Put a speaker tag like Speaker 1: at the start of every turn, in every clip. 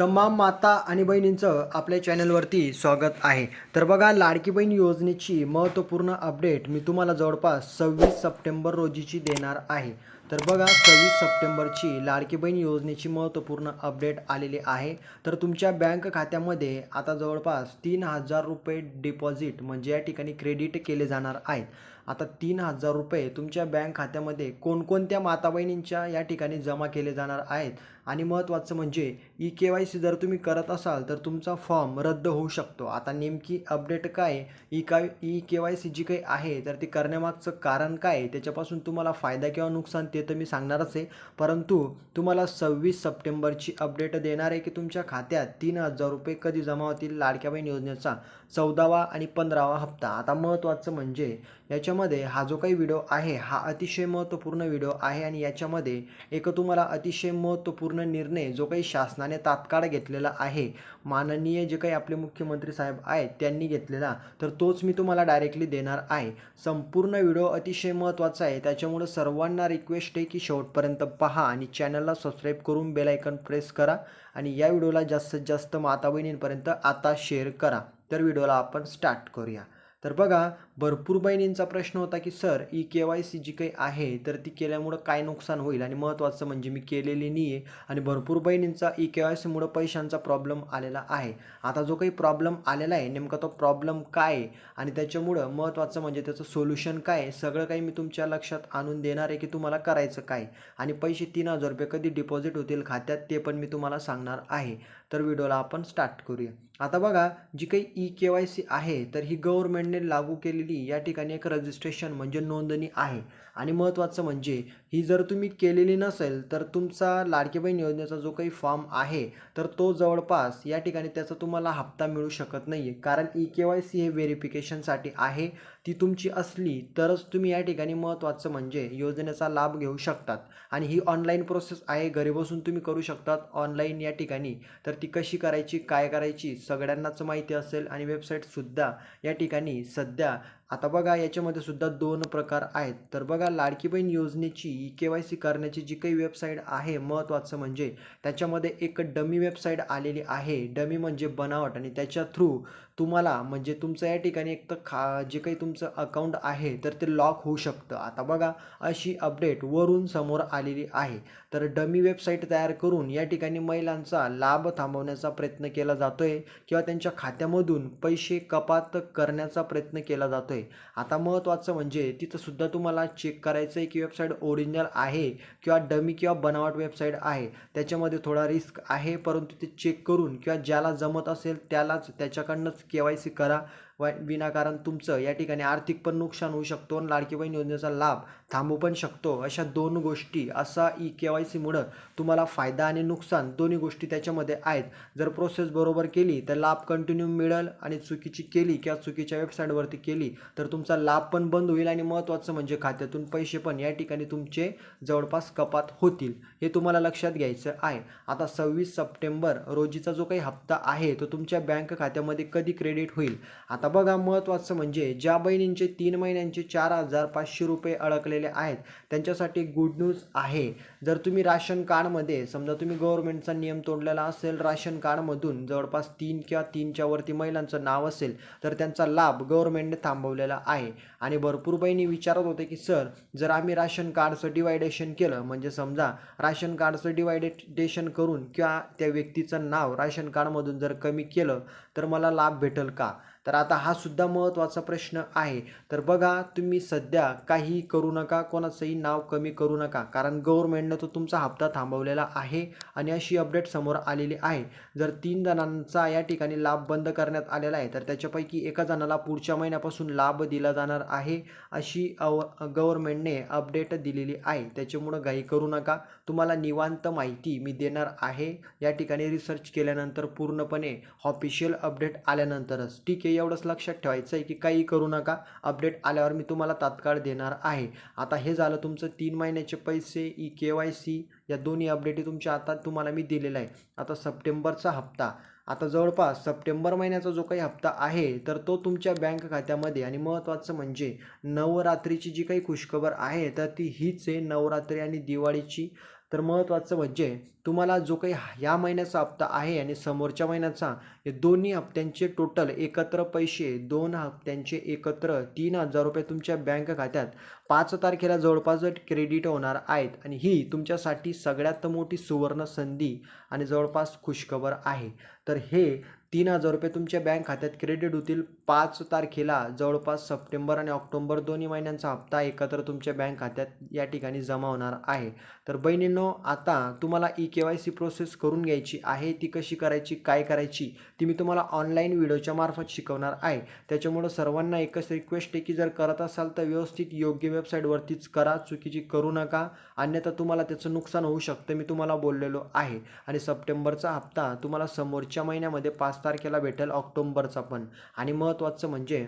Speaker 1: तमाम माता आणि बहिणींचं आपल्या चॅनलवरती स्वागत आहे. तर बघा लाडकी बहीण योजनेची महत्त्वपूर्ण अपडेट मी तुम्हाला जवळपास सव्वीस सप्टेंबर रोजीची देणार आहे. तर बघा सव्वीस सप्टेंबरची लाडकी बहीण योजनेची महत्त्वपूर्ण अपडेट आलेली आहे. तर तुमच्या बँक खात्यामध्ये आता जवळपास तीन हजार रुपये डिपॉझिट म्हणजे या ठिकाणी क्रेडिट केले जाणार आहेत. आता तीन हजार रुपये तुमच्या बँक खात्यामध्ये कोणकोणत्या माता बहिणींच्या या ठिकाणी जमा केले जाणार आहेत? आणि महत्त्वाचं म्हणजे ई के वाय सी जर तुम्ही करत असाल तर तुमचा फॉर्म रद्द होऊ शकतो. आता नेमकी अपडेट काय? ई काय ई के वाय सी जी काही आहे तर ती करण्यामागचं कारण काय? त्याच्यापासून तुम्हाला फायदा किंवा नुकसान ते तर मी सांगणारच आहे. परंतु तुम्हाला सव्वीस सप्टेंबरची अपडेट देणार आहे की तुमच्या खात्यात तीन हजार रुपये कधी जमा होतील लाडक्या बहीण योजनेचा चौदावा आणि पंधरावा हप्ता. आता महत्त्वाचं म्हणजे याच्यामध्ये हा जो काही व्हिडिओ आहे हा अतिशय महत्त्वपूर्ण व्हिडिओ आहे आणि याच्यामध्ये एक तुम्हाला अतिशय महत्त्वपूर्ण निर्णय जो काही शासनाने तात्काळ घेतलेला आहे माननीय जे काही आपले मुख्यमंत्री साहेब आहेत त्यांनी घेतलेला तर तोच मी तुम्हाला डायरेक्टली देणार आहे. संपूर्ण व्हिडिओ अतिशय महत्त्वाचा आहे त्याच्यामुळं सर्वांना रिक्वेस्ट आहे की शेवटपर्यंत पहा आणि चॅनलला सबस्क्राईब करून बेलायकन प्रेस करा आणि या व्हिडिओला जास्तीत जास्त माता बहिणींपर्यंत आता शेअर करा. तर व्हिडिओला आपण स्टार्ट करूया. तर बघा भरपूर बहिणींचा प्रश्न होता की sir E K Y C जी काही आहे तर ती केल्यामुळं काय नुकसान होईल? आणि महत्त्वाचं म्हणजे मी केलेली नाही आहे आणि भरपूर बहिणींचा ई के वाय सीमुळं पैशांचा प्रॉब्लेम आलेला आहे. आता जो काही प्रॉब्लेम आलेला आहे नेमका तो प्रॉब्लेम काय आहे? आणि त्याच्यामुळं महत्त्वाचं म्हणजे त्याचं सोल्युशन काय आहे? सगळं काही मी तुमच्या लक्षात आणून देणार आहे की तुम्हाला करायचं काय? आणि पैसे तीन हजार रुपये कधी डिपॉझिट होतील खात्यात ते पण मी तुम्हाला सांगणार आहे. तर व्हिडिओला आपण स्टार्ट करूया. आता बघा जी काही ई के वाय सी आहे तर ही गव्हर्नमेंटने लागू केलेली या ठिकाणी एक रजिस्ट्रेशन म्हणजे नोंदणी आहे. आणि महत्त्वाचं म्हणजे ही जर तुम्ही केलेली नसेल तर तुमचा लाडकी बहीण योजनेचा जो काही फॉर्म आहे तर तो जवळपास या ठिकाणी त्याचा तुम्हाला हप्ता मिळू शकत नाही आहे कारण ई के वाय सी हे व्हेरिफिकेशनसाठी आहे. ती तुमची असली तरच तुम्ही या ठिकाणी महत्त्वाचं म्हणजे योजनेचा लाभ घेऊ शकतात. आणि ही ऑनलाईन प्रोसेस आहे. घरी बसून तुम्ही करू शकतात ऑनलाईन या ठिकाणी. तर ती कशी करायची काय करायची सगळ्यांनाच माहिती असेल आणि वेबसाईटसुद्धा या ठिकाणी सध्या आता बघा याच्यामध्ये सुद्धा दोन प्रकार आहेत. तर बघा लाडकी बहीण योजनेची ई के वाय सी करण्याची जी काही वेबसाईट आहे महत्त्वाचं म्हणजे त्याच्यामध्ये एक डमी वेबसाईट आलेली आहे. डमी म्हणजे बनावट आणि त्याच्या थ्रू तुम्हाला म्हणजे तुमचं या ठिकाणी एक तर खा जे काही तुमचं अकाउंट आहे तर ते लॉक होऊ शकतं. आता बघा अशी अपडेट वरून समोर आलेली आहे. तर डमी वेबसाईट तयार करून या ठिकाणी महिलांचा लाभ थांबवण्याचा प्रयत्न केला जातो आहे किंवा त्यांच्या खात्यामधून पैसे कपात करण्याचा प्रयत्न केला जातो आहे आता महत्त्वाचं म्हणजे तिथंसुद्धा तुम्हाला चेक करायचं आहे की वेबसाईट ओरिजिनल आहे किंवा डमी किंवा बनावट वेबसाईट आहे. त्याच्यामध्ये थोडा रिस्क आहे परंतु ते चेक करून किंवा ज्याला जमत असेल त्यालाच त्याच्याकडनंच के वाय सी करा. व विनाकारण तुमचं या ठिकाणी आर्थिक पण नुकसान होऊ शकतो आणि लाडकी बहीण योजनेचा लाभ थांबू पण शकतो. अशा दोन गोष्टी असा ई के वाय सीमुळं तुम्हाला फायदा आणि नुकसान दोन्ही गोष्टी त्याच्यामध्ये आहेत. जर प्रोसेस बरोबर केली तर लाभ कंटिन्यू मिळेल आणि चुकीची केली किंवा चुकीच्या वेबसाईटवरती केली तर तुमचा लाभ पण बंद होईल आणि महत्त्वाचं म्हणजे खात्यातून पैसे पण या ठिकाणी तुमचे जवळपास कपात होतील. हे तुम्हाला लक्षात घ्यायचं आहे. आता सव्वीस सप्टेंबर रोजीचा जो काही हप्ता आहे तो तुमच्या बँक खात्यामध्ये कधी क्रेडिट होईल? आता बघा महत्त्वाचं म्हणजे ज्या बहिणींचे तीन महिन्यांचे चार हजार पाचशे रुपये अडकलेले आहेत त्यांच्यासाठी गुड न्यूज आहे. जर तुम्ही राशन कार्डमध्ये समजा तुम्ही गव्हर्नमेंटचा नियम तोडलेला असेल राशन कार्डमधून जवळपास तीन किंवा तीनच्या वरती महिलांचं नाव असेल तर त्यांचा लाभ गव्हर्नमेंटने थांबवलेला आहे. आणि भरपूर बहिणी विचारत होते की सर जर आम्ही राशन कार्डचं डिवायडेशन केलं म्हणजे समजा राशन कार्डचं डिवायडेशन करून किंवा त्या व्यक्तीचं नाव राशन कार्डमधून जर कमी केलं तर मला लाभ भेटेल का? तर आता हा सुद्धा महत्त्वाचा प्रश्न आहे. तर बघा तुम्ही सध्या काही करू नका कोणाचंही नाव कमी करू नका. कारण गव्हर्मेंटनं तो तुमचा हप्ता थांबवलेला आहे आणि अशी अपडेट समोर आलेली आहे. जर तीन जणांचा या ठिकाणी लाभ बंद करण्यात आलेला आहे तर त्याच्यापैकी एका जणाला पुढच्या महिन्यापासून लाभ दिला जाणार आहे अशी अव गव्हर्मेंटने अपडेट दिलेली आहे. त्याच्यामुळं घाई करू नका. तुम्हाला निवांत माहिती मी देणार आहे. या ठिकाणी रिसर्च केल्यानंतर पूर्णपणे ऑफिशियल अपडेट आल्यानंतरच. ठीक आहे एवढंच लक्षात ठेवायचं आहे की काही करू नका. अपडेट आल्यावर मी तुम्हाला तात्काळ देणार आहे. आता हे झालं तुमचं तीन महिन्याचे पैसे ई के वाय सी या दोन्ही अपडेटी तुमच्या आता तुम्हाला मी दिलेला आहे आता सप्टेंबरचा हप्ता. आता जवळपास सप्टेंबर महिन्याचा जो काही हप्ता आहे तर तो तुमच्या बँक खात्यामध्ये. आणि महत्त्वाचं म्हणजे नवरात्रीची जी काही खुशखबर आहे तर ती हीच आहे नवरात्री आणि दिवाळीची. तर महत्त्वाचं म्हणजे तुम्हाला जो काही ह्या महिन्याचा हप्ता आहे आणि समोरच्या महिन्याचा हे दोन्ही हप्त्यांचे टोटल एकत्र पैसे दोन हप्त्यांचे एकत्र तीन हजार रुपये तुमच्या बँक खात्यात. पाच तारखेला जवळपास क्रेडिट होणार आहेत आणि ही तुमच्यासाठी सगळ्यात मोठी सुवर्ण संधी आणि जवळपास खुशखबर आहे. तर हे तीन हजार रुपये तुमच्या बँक खात्यात क्रेडिट होतील. पाच तारखेला जवळपास सप्टेंबर आणि ऑक्टोबर दोन्ही महिन्यांचा हप्ता एकत्र तुमच्या बँक खात्यात या ठिकाणी जमा होणार आहे. तर बहिणींनो आता तुम्हाला E K K Y C process करून घ्यायची आहे ती कशी करायची काय करायची ती मी तुम्हाला ऑनलाईन व्हिडिओच्या मार्फत शिकवणार आहे. त्याच्यामुळं सर्वांना एकच रिक्वेस्ट आहे की जर करत असाल तर व्यवस्थित योग्य वेबसाईटवरतीच करा चुकीची करू नका. अन्यथा तुम्हाला त्याचं नुकसान होऊ शकतं मी तुम्हाला बोललेलो आहे. आणि सप्टेंबरचा हप्ता तुम्हाला समोरच्या महिन्यामध्ये पाच तारखेला भेटेल ऑक्टोंबरचा पण. आणि महत्त्वाचं म्हणजे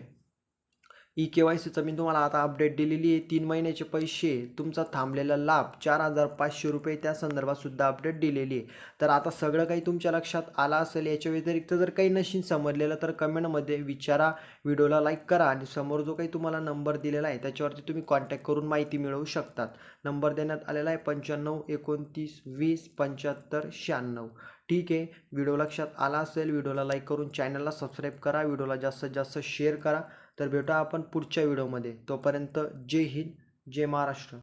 Speaker 1: ई के वाय सीचं मी तुम्हाला आता अपडेट दिलेली आहे. तीन महिन्याचे पैसे तुमचा थांबलेला लाभ चार हजार पाचशे रुपये त्या संदर्भातसुद्धा अपडेट दिलेली आहे. तर आता सगळं काही तुमच्या लक्षात आलं असेल याच्या व्यतिरिक्त जर काही नशीन समजलेलं तर कमेंटमध्ये विचारा. व्हिडिओला लाईक करा आणि समोर जो काही तुम्हाला नंबर दिलेला आहे त्याच्यावरती तुम्ही कॉन्टॅक्ट करून माहिती मिळवू शकतात. नंबर देण्यात आलेला आहे पंच्याण्णव एकोणतीस वीस पंच्याहत्तर शहाण्णव. ठीक आहे. व्हिडिओ लक्षात आला असेल व्हिडिओला लाईक करून चॅनलला सबस्क्राईब करा. व्हिडिओला जास्तीत जास्त शेअर करा. तर भेटू आपण पुढच्या व्हिडिओमध्ये. तोपर्यंत जय हिंद जय महाराष्ट्र.